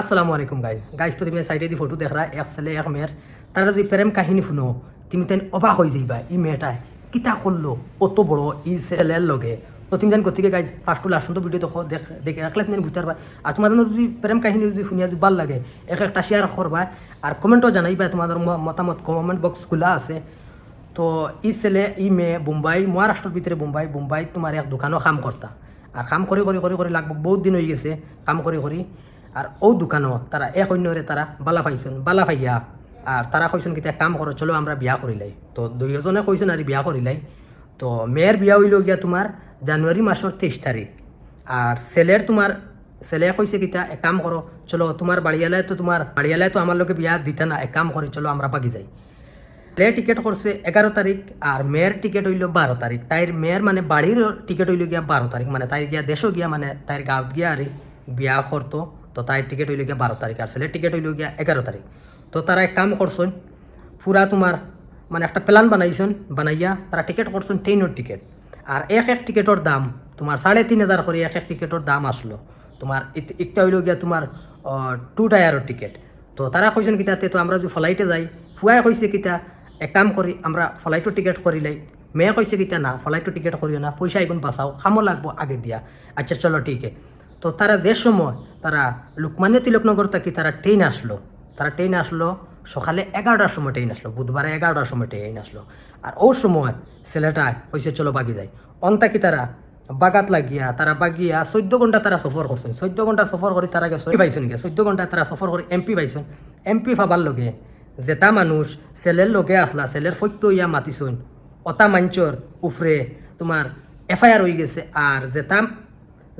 আসসালামু আলাইকুম guys guys তো তুমি সাইডে দি ফটো দেখরা এক ছেলে এক মেয়ের, তারা যদি প্রেম কাহিনী শুনো, তুমি তেন অবাক হয়ে যাইবা। এই মেয়েটায় কিতা করল, অত বড় ই ছেলের লগে। তো তুমি জান গতিকে গাইজ ফার্স্ট লাস্ট ভিডিও দেখো, দেখ দেখে একলে তুমি বুঝতে পারবা আর তোমাদের যদি প্রেম কাহিনী যদি শুনিয়া যদি ভালো লাগে, এক একটা শেয়ার করবা আর কমেন্টও জানাইবা তোমাদের মতামত কমেন্ট বক্স খোলা আছে। তো ই ছেলে ই মেয়ে বোম্বাই মহারাষ্ট্রের ভিতরে বোম্বাই বোম্বাই তোমার এক দোকানও কাম করতা আর কাম করে করে করে করে লাগবে বহুত দিন হয়ে গেছে, কাম করে করে আর ও দোকানও তারা এক অন্যরে তারা বালা পাইছেন, বালা পাইয়া। আর তারা কইছেন কি কাম করো চলো আমরা বিয়া করিলাই তো দুইজনে কইছেন আর বিয়া করিলাই তো মেয়ের বিয়া হইল গিয়া তোমার জানুয়ারি মাসের তেইশ তারিখ আর ছেলের তোমার ছেলে কইছে কিতা এক কাম করো চলো তোমার বাড়িয়ালায় তো তোমার বাড়িয়ালায় তো আমার লোকে বিয়া দিতে না, এক কাম করে চলো আমরা পাকি যাই। ছেলে টিকিট করছে এগারো তারিখ আর মেয়ের টিকিট হইল বারো তারিখ তাইর মেয়ের মানে বাড়ির টিকিট হইল গিয়া বারো তারিখ মানে তাই গিয়া দেশও গিয়া মানে তাইর গাঁৱত গিয়া আর বিয়া করতো তো তাইর টিকিট হইল গিয়া বারো তারিখ, আর ছেলের টিকিট হইল গিয়া এগারো তারিখ। তো তারা এক কাম করছেন পুরা তোমার মানে একটা প্ল্যান বানাইছেন বানাইয়া তারা টিকিট করছেন ট্রেনের টিকিট আর এক এক টিকিটের দাম তোমার সাড়ে তিন হাজার করে এক এক টিকিটের দাম আসলো। তোমার একটা হইল গিয়া তোমার টু টায়ারের টিকিট তো তারা কইছেন কিতাতে তো আমরা যদি ফ্লাইটে যাই, ফুয়াই কইছে কিতা, এক কাম করি, আমরা ফ্লাইটৰ টিকেট কৰিলাই মেয়ে কৈছে কিতা, না ফ্লাইটৰ টিকেট করিও না পয়সা এগুন বাঁচাও, খামো লাগবো আগে দিয়া। আচ্ছা চলো, ঠিক তো তারা যে সময় তারা লোকমান্য তিলকনগর থাকি তারা ট্রেন আসলো। তারা ট্রেন আসলো সকালে এগারোটার সময় ট্রেন আসলো, বুধবারে এগারোটার সময় ট্রেন আসলো। আর ও সময় ছেলেটা কইছে চলো বাগি যায় অন থাকি তারা বাগাত লাগিয়া, তারা বাগিয়া চোদ্দ ঘণ্টা তারা সফর করছেন চোদ্দ ঘণ্টা সফর করে তারা গেছে পাইছেন গে চোদ্দ ঘণ্টা তারা সফর করে এমপি পাইছেন এমপি পাবার লগে যেটা মানুষ ছেলের লগে আসলা ছেলের সত্য ইয়া মাতিছুন। অতা মাঞ্চর উফরে তোমার এফআইআর হয়ে গেছে। আর যেটা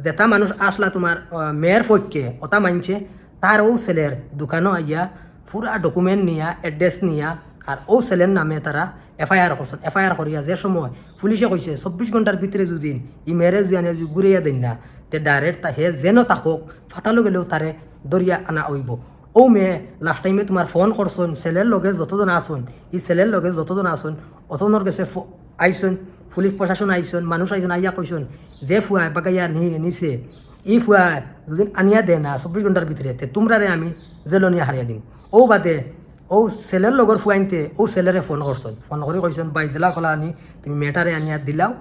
যেটা মানুষ আসলা তোমার মেয়ের পক্ষে অতা মানছে তার ও ছেলের দোকানও আইয়া পুরা ডকুমেন্ট নিয়া এড্রেস নিয়া, আর ও ছেলের নামে তারা এফআইআর করছেন এফআইআর করিয়া যে সময় পুলিশে কইছে, চব্বিশ ঘণ্টার ভিতরে যদি ই মেরে জুয়ানে ঘুরিয়া দেন না, তে ডাইরেক্ট তা হে যেন তাকক ফাটালো গেলেও তারে দরিয়া আনা হইব। ও মেয়ে লাস্ট টাইমে তোমার ফোন করছন, ছেলের লগে যতজন আসুন, ই ছেলের লগে যতজন আসুন, অতজনের কাছে আইসুন পুলিশ প্রশাসন আইসুন মানুষ আইসুন আইয়া কইসুন যে বাগাইয়া নি, নিছে, ই ফুয়ায় যদি আনিয়া দে না চব্বিশ ঘণ্টার ভিতরে তে তোমরারে আমি জেলনিয়া হারিয়া দিম। ও বাদে ও ছেলের লগর ফুয়াইনতে ও ছেলেরে ফোন করছন ফোন করে কইসন বাই জেলা কলা আনি, তুমি মেটারে আনিয়া দিলাও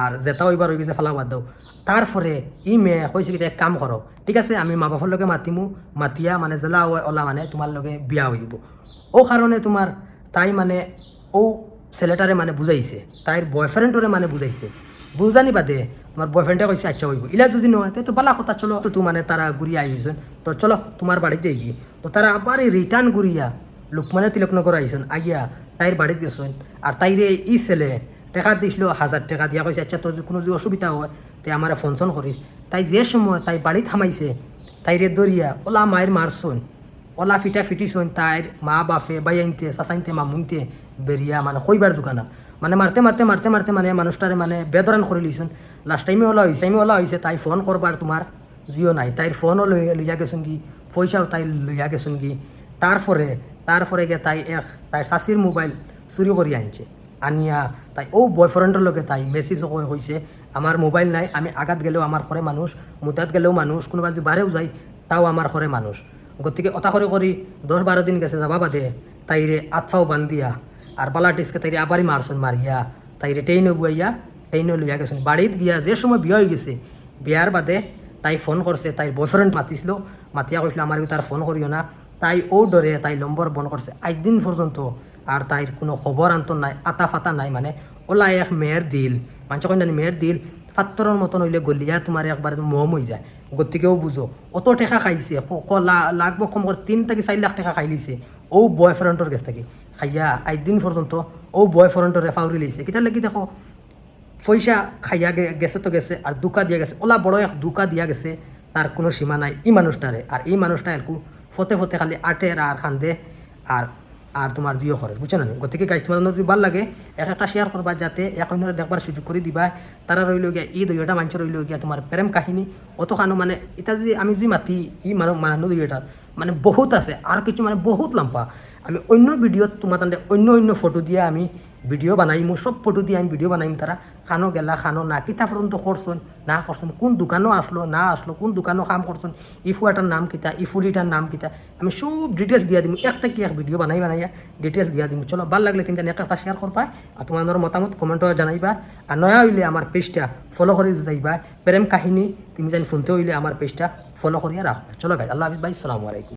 আর যেটা ওইবার হয়ে গেছে ফালা বাদ দাও। তারপরে ই মেয়ে কইছে কি, এক কাম করো ঠিক আছে, আমি মা বাপর লগে মাতিমু, মাতিয়া মানে জেলা ওলা মানে তোমার লগে বিয়া হইব ও কারণে তোমার তাই মানে ও ছেলেটারে মানে বুঝাইছে তাইর বয়ফ্রেন্ডরে মানে বুঝাইছে বুঝানি বাদে তোমার বয়ফ্রেন্ডে কইছে আচ্ছা হইব ইলা যদি নয় তো বালা কথা, চলো। তো মানে তারা ঘুরিয়া আইসন তো চলো তোমার বাড়িতে গিয়ে তো তারা আবার রিটার্ন ঘুরিয়া লোকমানে তিলকনগর আইসন আগিয়া তাইর বাড়িতে গেছেন। আর তাইরে ই ছেলে টাকা দিছিল হাজার টাকা দিয়া। কইছে আচ্ছা তোর কোনো যদি অসুবিধা হয়, তে আমারে ফোন ফোন করিস তাই যে সময় তাই বাড়ি থামাইছে তাইরে দরিয়া ওলা মায়ের মারছন ওলা ফিটা ফিটিছন তাইর মা বাপে বাইয়াইনতে চাচাইনতে মামুনতে বেরিয়া মানে কইবার দোকানা মানে মারতে মারতে মারতে মারতে মানে মানুষটারে মানে বেদরান করে লইছন লাস্ট টাইমে ওলা হয়েছে টাইমে ওলা হয়েছে তাই ফোন করবার তোমার জিও নাই তাইর ফোনও লই লইয়া গেছেন কি পয়সাও তাই লইয়া গেছেন কি তারপরে তারপরে গিয়ে তাই এক তাই চাষির মোবাইল চুরি করে আনছে আনিয়া তাই ও বয়ফ্রেন্ডের লগে তাই মেসেজ হয়েছে আমার মোবাইল নাই আমি আগাত গেলেও আমার ঘরে মানুষ মুতাত গেলেও মানুষ কোনোবা যদি বারেও যায় তাও আমার ঘরে মানুষ গতিকে অতা করে দশ বারো দিন গেছে যাবা বাদে তাইরে আতফাও বান্ধিয়া আর বালাটিসকে তাইরে আবারই মারছন মারিয়া তাইরে ট্রেনে বুয়াইয়া ট্রেনে লইয়া গেছেন বাড়িত গিয়া যে সময় বিয়া হয়ে গেছে বিয়ার বাদে তাই ফোন করছে তাই বয়ফ্রেন্ড মাতিছিল, মাতিয়া কৈছিল আমার তার ফোন করিও না। তাই ও ডরে তাই নম্বর বন্ধ করছে আজ দিন পর্যন্ত আর তাইর কোনো খবর আন্ত নাই আতা ফাতা নাই মানে ওলা এক মেয়ের দিল। মানুষ কন্যানি মেয়ের দিল। ফাত্তরের মতন হইলে গলিয়া তোমার একবার মম হয়ে যায়। গতিকেও বুঝো অত টেকা খাইছে লাগবো কম করে তিন থেকে চার লাখ টাকা খাই লিছে ও বয়ফ্রেন্ডর কাছ থেকে। খাইয়া দিন পর্যন্ত ও বয়ফ্রেন্ডরে ফাউরি লিছে। কিতার লাগি দেখো পয়সা খাইয়া গেছে তো গেছে আর দুকা দিয়া গেছে। ওলা বড় এক দুকা দিয়া গেছে তার কোনো সীমা নাই। এই মানুষটারে আর এই মানুষটা একটু ফতে ফতে খালি আটের আর খান্দে আর আর তোমার জিও খরচ বুঝছ না? গতিকে গাছ তোমার যদি ভালো লাগে, এক একটা শেয়ার করবা যাতে অন্যরা দেখবার সুযোগ করে দিবা। তারা রইল গিয়া, এই দুইটা মানুষ রইল গিয়া তোমার প্রেম কাহিনী। অতখানো মানে এটা যদি আমি যদি মাতি ই মানুহ মানুহ দুইটার মানে বহুত আছে, আর কিছু মানে বহুত লম্বা। আমি অন্য ভিডিওত তোমাৰ তাহলে অন্য অন্য ফটো দিয়ে আমি ভিডিও বানাইমু সব ফটো দিয়ে আমি ভিডিও বানাইম তারা খানো গেলা, খানো না। কিতা পর্যন্ত করছেন না করছেন কোন দোকানও আসলো, না আসলো? কোন দোকানও কাম করছেন ই ফুয়াটার নাম কিতা ই ফুলিটার নাম কিতা। আমি সব ডিটেলস দিয়া দিম। একটা কি এক ভিডিও বানাই বানাইয়া ডিটেলস দিয়া দিম। চলো, ভালো লাগলে তুমি একটা একটা শেয়ার করবা আর তোমাদের মতামত কমেন্টও জানাইবা। আর নয়া হইলে আমার পেজটা ফলো করে যাইবা। প্রেম কাহিনী, তুমি জানি শুনতে হইলে আমার পেজটা ফলো করিয়া রাখবা চলো গাই আল্লাহ হাফিজ ভাই সালামু আলাইকুম।